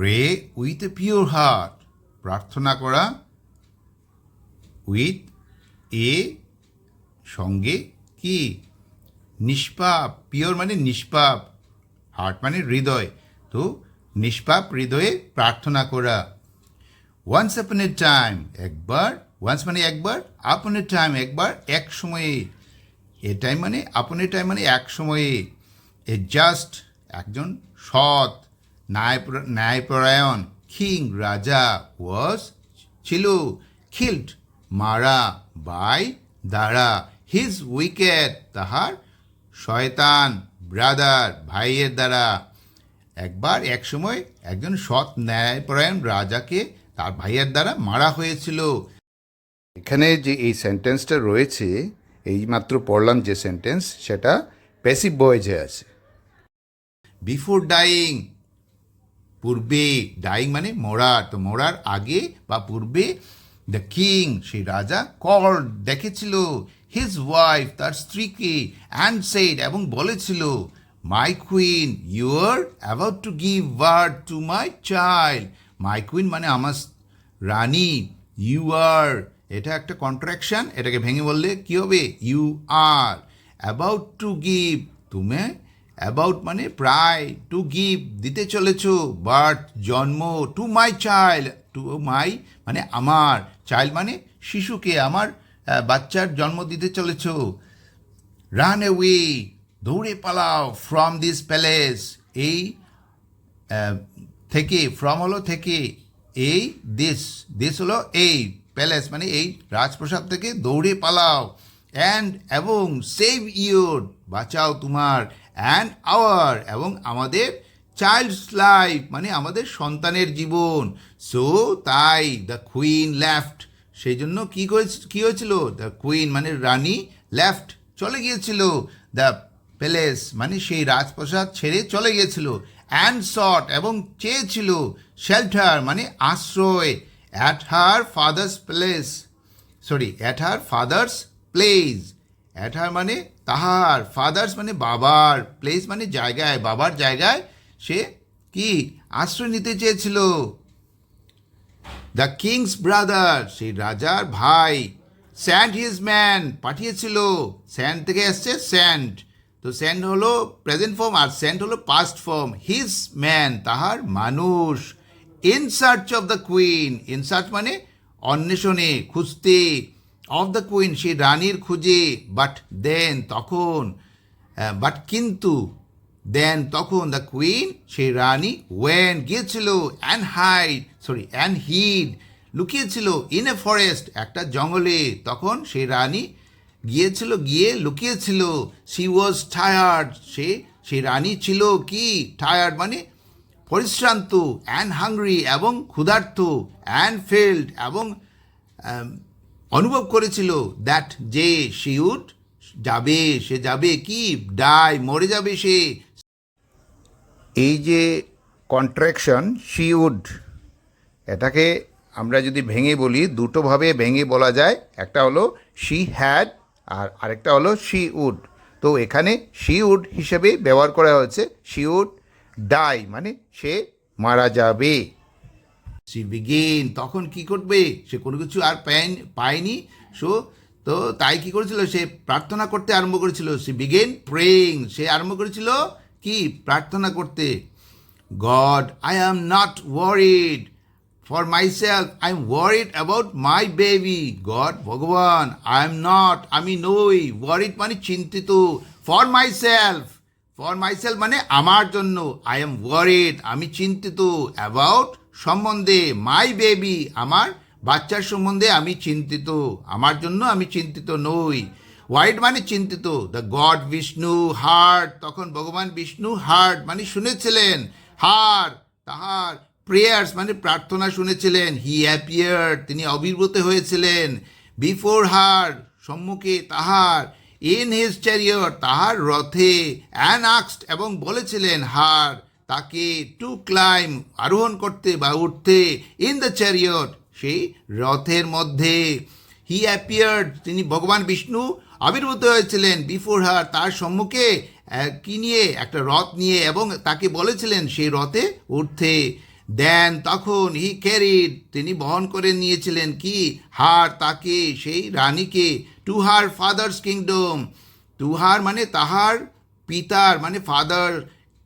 Pray with a pure heart প্রার্থনা করা with a সঙ্গে কি? নিষ্পাপ পিওর মানে নিষ্পাপ হার্ট মানে হৃদয়। তো নিষ্পাপ হৃদয়ে প্রার্থনা করা। ওয়ান্স আপন এ টাইম একবার ওয়ান্স মানে একবার আপন এ টাইম একবার, এক সময়ে। এ টাইম মানে আপন এ টাইম মানে এক সময়ে। এ জাস্ট একজন সৎ। ন্যায়পরায়ণ কিং রাজা ওয়াজ ছিল খিল্ড মারা বাই দ্বারা হিজ উইকেট তাহার শয়তান ব্রাদার ভাইয়ের দ্বারা। একবার এক সময় একজন সৎ ন্যায়পরায়ণ রাজাকে তার ভাইয়ের দ্বারা মারা হয়েছিল। এখানে যে এই সেন্টেন্সটা রয়েছে এইমাত্র পড়লাম যে সেন্টেন্স সেটা প্যাসিভ ভয়েজে আছে। বিফোর ডাইং পূর্বে ডাইং মানে মরার, তো মরার আগে বা পূর্বে দ্য কিং সেই রাজা কল দেখেছিল হিজ ওয়াইফ তার স্ত্রীকে অ্যান্ড সেড এবং বলেছিল my queen you are about to give word to my child my queen মানে আমার রানী ইউ আর এটা একটা কন্ট্রাকশন এটাকে ভেঙে বললে কি হবে? You are about to give তুমি অ্যাবাউট মানে প্রায় টু গিভ দিতে চলেছ বার্থ জন্ম to my child to my মানে আমার চাইল্ড মানে শিশুকে, আমার বাচ্চার জন্ম দিতে চলেছ। রান ওয়ে দৌড়ে পালাও ফ্রম দিস প্যালেস এই থেকে ফ্রম হলো থেকে, এই দেশ দেশ হলো এই প্যালেস মানে এই রাজপ্রসাদ থেকে দৌড়ে পালাও। অ্যান্ড এবং সেভ ইউর বাঁচাও তোমার অ্যান্ড আওয়ার এবং আমাদের চাইল্ডস লাইফ মানে আমাদের সন্তানের জীবন। সো তাই দ্য কুইন লেফট সেই জন্য কী কী হয়েছিল? দ্য কুইন মানে রানী লেফট চলে গিয়েছিল। দ্য প্যালেস মানে সেই রাজপ্রাসাদ ছেড়ে চলে গিয়েছিল। অ্যান্ড শট এবং চেয়েছিল শেল্টার মানে আশ্রয় at her father's place sorry at her father's place at her মানে তাহার। ফাদার্স মানে বাবার। প্লেস মানে জায়গায়, বাবার জায়গায় সে কি? আশ্রয় নিতে চেয়েছিল। দ্য কিংস ব্রাদার সেই রাজার ভাই স্যান্ড হিজ ম্যান পাঠিয়েছিল। স্যান্ড থেকে এসছে স্যান্ড তো স্যান্ড হলো প্রেজেন্ট ফর্ম আর স্যান্ড হলো পাস্ট ফর্ম হিজ ম্যান তাহার মানুষ। In search of the queen in search মানে অন্বেষণে, খুঁজতে। অফ দ্য কুইন সেই রানীর খুঁজে বাট দেন তখন বাট কিন্তু দেন তখন দ্য কুইন সেই রানী ওয়েন গিয়েছিল and hide sorry and hid লুকিয়েছিল ইন এ ফরেস্ট একটা জঙ্গলে তখন সেই রানী গিয়েছিল গিয়ে লুকিয়েছিল সি ওয়াজ টায়ার্ড সে সেই রানী ছিল কি টায়ার্ড মানে পরিশ্রান্ত অ্যান্ড হাংরি এবং ক্ষুধার্ত অ্যান্ড ফেল্ড এবং অনুভব করেছিল দ্যাট যে সে উড যাবে, সে যাবে, কি? ডাই মরে যাবে সে। এই যে কন্ট্রাকশন শি উড এটাকে আমরা যদি ভেঙে বলি দুটোভাবে ভেঙে বলা যায়। একটা হলো শি হ্যাড আর আরেকটা হলো শি উড তো এখানে শি উড হিসেবে ব্যবহার করা হয়েছে। শি উড ডাই মানে সে মারা যাবে। সি বিগিন তখন কি করবে? সে কোনো কিছু আর পায়নি পায়নি। সো, তো তাই কি করেছিল? সে প্রার্থনা করতে আরম্ভ করেছিল। সে বিগেন প্রেইং সে আরম্ভ করেছিল কি? প্রার্থনা করতে। God I am not worried for myself I am worried about my baby God ভগবান আই এম নট আমি নই। ওয়ারিড মানে চিন্তিত। For my self for my self মানে আমার জন্য। আই এম ওয়ারিড আমি চিন্তিত। অ্যাবাউট সম্বন্ধে মাই বেবি আমার বাচ্চার সম্বন্ধে আমি চিন্তিত, আমার জন্য আমি চিন্তিত নই। ওয়াইড মানে চিন্তিত দ্য গড বিষ্ণু হার্ট তখন ভগবান বিষ্ণু হার্ট মানে শুনেছিলেন হার তাহার প্রেয়ার্স মানে প্রার্থনা শুনেছিলেন হি অ্যাপিয়ার তিনি আবির্ভূত হয়েছিলেন। বিফোর হার সম্মুখে তাহার ইন হিজ চ্যারিয়র তাহার রথে অ্যান আক্সড এবং বলেছিলেন হার তাকে টু ক্লাইম আরোহণ করতে বা উঠতে ইন দ্য চ্যারিয়ট সেই রথের মধ্যে। হি অ্যাপিয়ার্ড তিনি ভগবান বিষ্ণু আবির্ভূত হয়েছিলেন বিফোর হার তার সম্মুখে কি নিয়ে? একটা রথ নিয়ে এবং তাকে বলেছিলেন সেই রথে উঠতে। দেন তখন হি ক্যারিড তিনি বহন করে নিয়েছিলেন কি? হার তাকে, সেই রানীকে to her father's kingdom to her মানে তাহার পিতার মানে ফাদার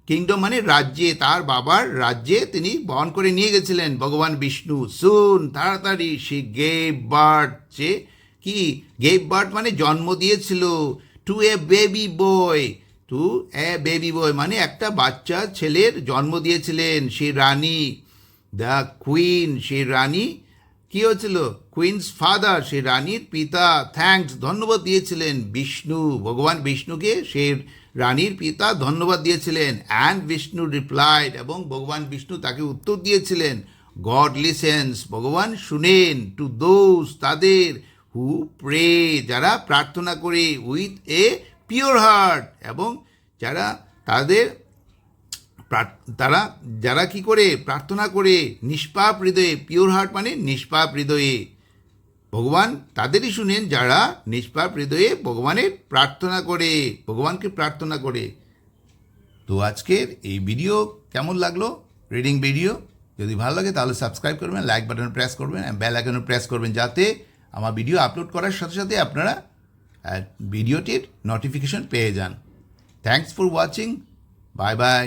কিংডম মানে রাজ্যে, তার বাবার রাজ্যে তিনি বহন করে নিয়ে গেছিলেন। ভগবান বিষ্ণু সুন তাড়াতাড়ি, সে গেভ বার্থ সে কি? গেভ বার্থ মানে জন্ম দিয়েছিল। To a baby boy, to a baby boy মানে একটা বাচ্চা ছেলের জন্ম দিয়েছিলেন, সে রানী। দ্য কুইন, সে রানী, কি হয়েছিল? কুইন্স ফাদার, সে রানীর পিতা, থ্যাঙ্কস, ধন্যবাদ দিয়েছিলেন বিষ্ণু। ভগবান বিষ্ণুকে সে রানীর পিতা ধন্যবাদ দিয়েছিলেন। অ্যান্ড বিষ্ণু রিপ্লাইড এবং ভগবান বিষ্ণু তাকে উত্তর দিয়েছিলেন গড লিসেন্স ভগবান শুনেন টু দোজ তাদের হু প্রে যারা প্রার্থনা করে উইথ এ পিওর হার্ট এবং যারা তাদের তারা, যারা কি করে? প্রার্থনা করে নিষ্পাপ হৃদয়ে পিওর হার্ট মানে নিষ্পাপ হৃদয়ে। ভগবান তাদেরই শুনেন যারা নিষ্পাপ হৃদয়ে ভগবানের প্রার্থনা করে, ভগবানকে প্রার্থনা করে। তো আজকের এই ভিডিও কেমন লাগল? রিডিং ভিডিও যদি ভালো লাগে তাহলে সাবস্ক্রাইব করবেন লাইক বাটন প্রেস করবেন বেল আইকনে প্রেস করবেন যাতে আমার ভিডিও আপলোড করার সাথে সাথে আপনারা ভিডিওটির নোটিফিকেশন পেয়ে যান। Thanks for watching bye bye